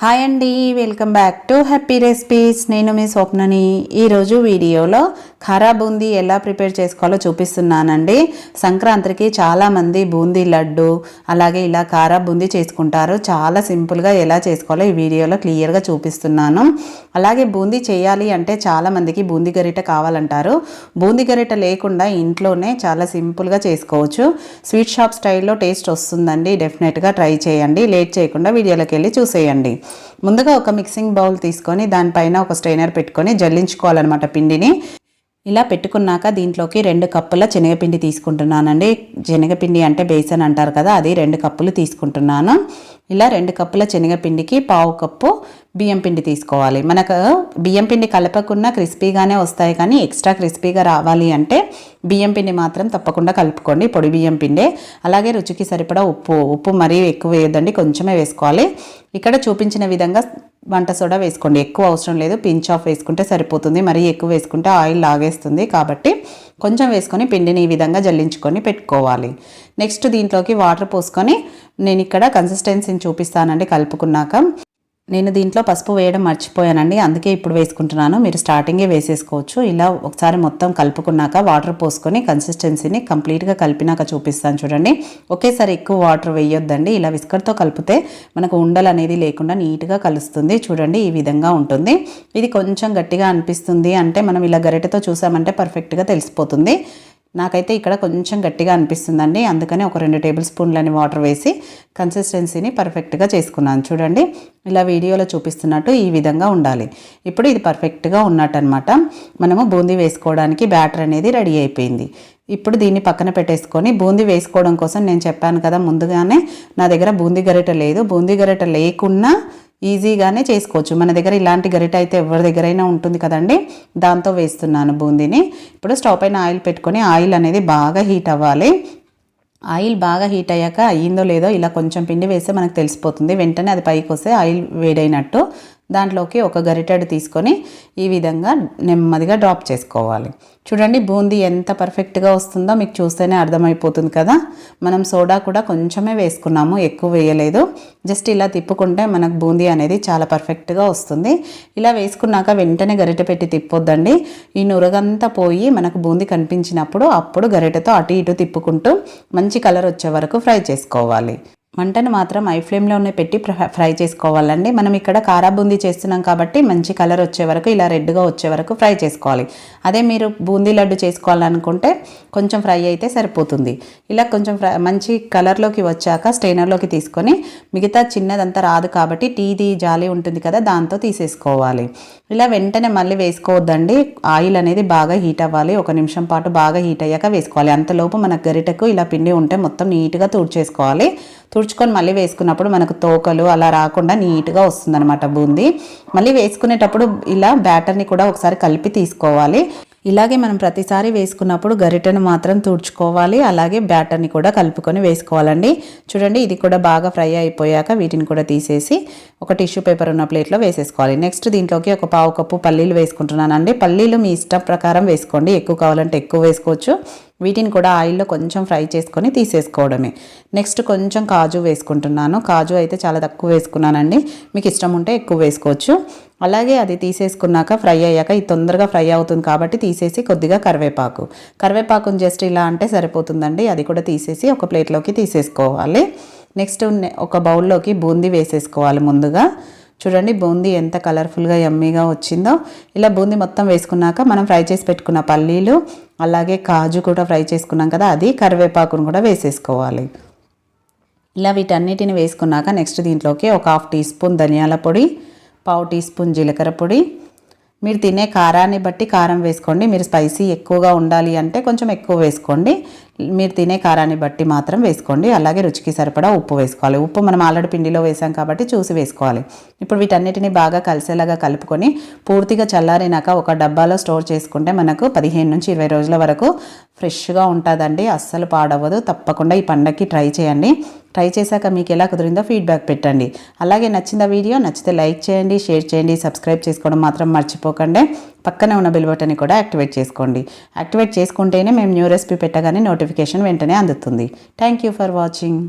Hi అండి welcome back to happy recipes నేను మీ స్వప్నని ఈరోజు వీడియోలో ఖరా బూందీ ఎలా ప్రిపేర్ చేసుకోవాలో చూపిస్తున్నానండి. సంక్రాంతికి చాలామంది బూందీ లడ్డు అలాగే ఇలా ఖారా బూందీ చేసుకుంటారు. చాలా సింపుల్గా ఎలా చేసుకోవాలో ఈ వీడియోలో క్లియర్గా చూపిస్తున్నాను. అలాగే బూందీ చేయాలి అంటే చాలామందికి బూందీ గరిట కావాలంటారు. బూందీ గరిట లేకుండా ఇంట్లోనే చాలా సింపుల్గా చేసుకోవచ్చు. స్వీట్ షాప్ స్టైల్లో టేస్ట్ వస్తుందండి. డెఫినెట్గా ట్రై చేయండి. లేట్ చేయకుండా వీడియోలోకి వెళ్ళి చూసేయండి. ముందుగా ఒక మిక్సింగ్ బౌల్ తీసుకొని దానిపైన ఒక స్ట్రైనర్ పెట్టుకొని జల్లించుకోవాలన్నమాట పిండిని. ఇలా పెట్టుకున్నాక దీంట్లోకి రెండు కప్పుల శనగపిండి తీసుకుంటున్నానండి. శనగపిండి అంటే బేసన్ అంటారు కదా అది రెండు కప్పులు తీసుకుంటున్నాను. ఇలా రెండు కప్పుల శనగపిండికి పావు కప్పు బియ్యం పిండి తీసుకోవాలి. మనకు బియ్యం పిండి కలపకుండా క్రిస్పీగానే వస్తాయి కానీ ఎక్స్ట్రా క్రిస్పీగా రావాలి అంటే బియ్యం పిండి మాత్రం తప్పకుండా కలుపుకోండి పొడి బియ్యం పిండే. అలాగే రుచికి సరిపడా ఉప్పు ఉప్పు మరీ ఎక్కువ వేయదండి కొంచెమే వేసుకోవాలి. ఇక్కడ చూపించిన విధంగా వంట సోడా వేసుకోండి. ఎక్కువ అవసరం లేదు పించ్ ఆఫ్ వేసుకుంటే సరిపోతుంది. మరీ ఎక్కువ వేసుకుంటే ఆయిల్ లాగేస్తుంది కాబట్టి కొంచెం వేసుకొని పిండిని ఈ విధంగా జల్లించుకొని పెట్టుకోవాలి. నెక్స్ట్ దీంట్లోకి వాటర్ పోసుకొని నేను ఇక్కడ కన్సిస్టెన్సీని చూపిస్తానండి కలుపుకున్నాక. నేను దీంట్లో పసుపు వేయడం మర్చిపోయానండి. అందుకే ఇప్పుడు వేసుకుంటున్నాను. మీరు స్టార్టింగే వేసేసుకోవచ్చు. ఇలా ఒకసారి మొత్తం కలుపుకున్నాక వాటర్ పోసుకొని కన్సిస్టెన్సీని కంప్లీట్గా కలిపినాక చూపిస్తాను చూడండి. ఒకేసారి ఎక్కువ వాటర్ వేయొద్దండి. ఇలా విస్కర్తో కలిపితే మనకు ఉండలు అనేది లేకుండా నీట్గా కలుస్తుంది. చూడండి ఈ విధంగా ఉంటుంది. ఇది కొంచెం గట్టిగా అనిపిస్తుంది అంటే మనం ఇలా గరిటెతో చూసామంటే పర్ఫెక్ట్గా తెలిసిపోతుంది. నాకైతే ఇక్కడ కొంచెం గట్టిగా అనిపిస్తుందండి. అందుకని ఒక రెండు టేబుల్ స్పూన్లని వాటర్ వేసి కన్సిస్టెన్సీని పర్ఫెక్ట్గా చేసుకున్నాను. చూడండి ఇలా వీడియోలో చూపిస్తున్నట్టు ఈ విధంగా ఉండాలి. ఇప్పుడు ఇది పర్ఫెక్ట్గా ఉన్నట్టు అనమాట మనము బూందీ వేసుకోవడానికి బ్యాటర్ అనేది రెడీ అయిపోయింది. ఇప్పుడు దీన్ని పక్కన పెట్టేసుకొని బూందీ వేసుకోవడం కోసం నేను చెప్పాను కదా ముందుగానే నా దగ్గర బూందీ గరిట లేదు. బూందీ గరిట లేకున్నా ఈజీగానే చేసుకోవచ్చు. మన దగ్గర ఇలాంటి గరిట అయితే ఎవరి దగ్గరైనా ఉంటుంది కదండి? దాంతో వేస్తున్నాను బూందీని. ఇప్పుడు స్టవ్ పైన ఆయిల్ పెట్టుకొని ఆయిల్ అనేది బాగా హీట్ అవ్వాలి. ఆయిల్ బాగా హీట్ అయ్యాక అయ్యిందో లేదో ఇలా కొంచెం పిండి వేస్తే మనకు తెలిసిపోతుంది. వెంటనే అది పైకి వస్తే ఆయిల్ వేడైనట్టు దాంట్లోకి ఒక గరిటెడు తీసుకొని ఈ విధంగా నెమ్మదిగా డ్రాప్ చేసుకోవాలి. చూడండి బూందీ ఎంత పర్ఫెక్ట్గా వస్తుందో మీకు చూస్తేనే అర్థమైపోతుంది కదా. మనం సోడా కూడా కొంచెమే వేసుకున్నాము ఎక్కువ వేయలేదు. జస్ట్ ఇలా తిప్పుకుంటే మనకు బూందీ అనేది చాలా పర్ఫెక్ట్గా వస్తుంది. ఇలా వేసుకున్నాక వెంటనే గరిటె పెట్టి తిప్పొద్దండి. ఈ నురగంతా పోయి మనకు బూందీ కనిపించినప్పుడు అప్పుడు గరిటెతో అటు ఇటు తిప్పుకుంటూ మంచి కలర్ వచ్చే వరకు ఫ్రై చేసుకోవాలి. మంటను మాత్రం ఐ ఫ్లేమ్లోనే పెట్టి ఫ్రై చేసుకోవాలండి. మనం ఇక్కడ కారా బూందీ చేస్తున్నాం కాబట్టి మంచి కలర్ వచ్చే వరకు ఇలా రెడ్గా వచ్చే వరకు ఫ్రై చేసుకోవాలి. అదే మీరు బూందీ లడ్డు చేసుకోవాలనుకుంటే కొంచెం ఫ్రై అయితే సరిపోతుంది. ఇలా కొంచెం ఫ్రై మంచి కలర్లోకి వచ్చాక స్టెయినర్లోకి తీసుకొని మిగతా చిన్నదంతా రాదు కాబట్టి టీది జాలి ఉంటుంది కదా దాంతో తీసేసుకోవాలి. ఇలా వెంటనే మళ్ళీ వేసుకోవద్దండి. ఆయిల్ అనేది బాగా హీట్ అవ్వాలి. ఒక నిమిషం పాటు బాగా హీట్ అయ్యాక వేసుకోవాలి. అంతలోపు మన గరిటకు ఇలా పిండి ఉంటే మొత్తం నీట్గా తుడిచేసుకోవాలి. తుడుచుకొని మళ్ళీ వేసుకున్నప్పుడు మనకు తోకలు అలా రాకుండా నీట్గా వస్తుందన్నమాట బూందీ. మళ్ళీ వేసుకునేటప్పుడు ఇలా బ్యాటర్ని కూడా ఒకసారి కలిపి తీసుకోవాలి. ఇలాగే మనం ప్రతిసారి వేసుకున్నప్పుడు గరిటెను మాత్రం తుడుచుకోవాలి. అలాగే బ్యాటర్ని కూడా కలుపుకొని వేసుకోవాలండి. చూడండి ఇది కూడా బాగా ఫ్రై అయిపోయాక వీటిని కూడా తీసేసి ఒక టిష్యూ పేపర్ ఉన్న ప్లేట్లో వేసేసుకోవాలి. నెక్స్ట్ దీంట్లోకి ఒక పావు కప్పు పల్లీలు వేసుకుంటున్నానండి. పల్లీలు మీ ఇష్టం ప్రకారం వేసుకోండి. ఎక్కువ కావాలంటే ఎక్కువ వేసుకోవచ్చు. వీటిని కూడా ఆయిల్లో కొంచెం ఫ్రై చేసుకొని తీసేసుకోవడమే. నెక్స్ట్ కొంచెం కాజు వేసుకుంటున్నాను. కాజు అయితే చాలా తక్కువ వేసుకున్నానండి. మీకు ఇష్టం ఉంటే ఎక్కువ వేసుకోవచ్చు. అలాగే అది తీసేసుకున్నాక ఫ్రై అయ్యాక ఇది తొందరగా ఫ్రై అవుతుంది కాబట్టి తీసేసి కొద్దిగా కరివేపాకు. కరివేపాకుని జస్ట్ ఇలా అంటే సరిపోతుందండి. అది కూడా తీసేసి ఒక ప్లేట్లోకి తీసేసుకోవాలి. నెక్స్ట్ ఒక బౌల్లోకి బూందీ వేసేసుకోవాలి ముందుగా. చూడండి బూందీ ఎంత కలర్ఫుల్గా ఎమ్మీగా వచ్చిందో. ఇలా బూందీ మొత్తం వేసుకున్నాక మనం ఫ్రై చేసి పెట్టుకున్న పల్లీలు అలాగే కాజు కూడా ఫ్రై చేసుకున్నాం కదా అది కరివేపాకును కూడా వేసేసుకోవాలి. ఇలా వీటన్నిటిని వేసుకున్నాక నెక్స్ట్ దీంట్లోకి ఒక హాఫ్ టీ స్పూన్ ధనియాల పొడి పావు టీ స్పూన్ జీలకర్ర పొడి. మీరు తినే కారాన్ని బట్టి కారం వేసుకోండి. మీరు స్పైసీ ఎక్కువగా ఉండాలి అంటే కొంచెం ఎక్కువ వేసుకోండి. మీరు తినే కారాన్ని బట్టి మాత్రం వేసుకోండి. అలాగే రుచికి సరిపడా ఉప్పు వేసుకోవాలి. ఉప్పు మనం ఆల్రెడీ పిండిలో వేసాం కాబట్టి చూసి వేసుకోవాలి. ఇప్పుడు వీటన్నిటిని బాగా కలిసేలాగా కలుపుకొని పూర్తిగా చల్లారినాక ఒక డబ్బాలో స్టోర్ చేసుకుంటే మనకు పదిహేను నుంచి ఇరవై రోజుల వరకు ఫ్రెష్గా ఉంటుందండి. అస్సలు పాడవదు తప్పకుండా ఈ పండగకి ట్రై చేయండి. ట్రై చేశాక మీకు ఎలా కుదిరిందో ఫీడ్బ్యాక్ పెట్టండి. అలాగే నచ్చిందా వీడియో నచ్చితే లైక్ చేయండి షేర్ చేయండి సబ్స్క్రైబ్ చేసుకోవడం మాత్రం మర్చిపోకండి. పక్కనే ఉన్న బెల్ బటన్ని కూడా యాక్టివేట్ చేసుకోండి. యాక్టివేట్ చేసుకుంటేనే మేము న్యూ రెసిపీ పెట్టగానే నోటిఫికేషన్ వెంటనే అందుతుంది. Thank you for watching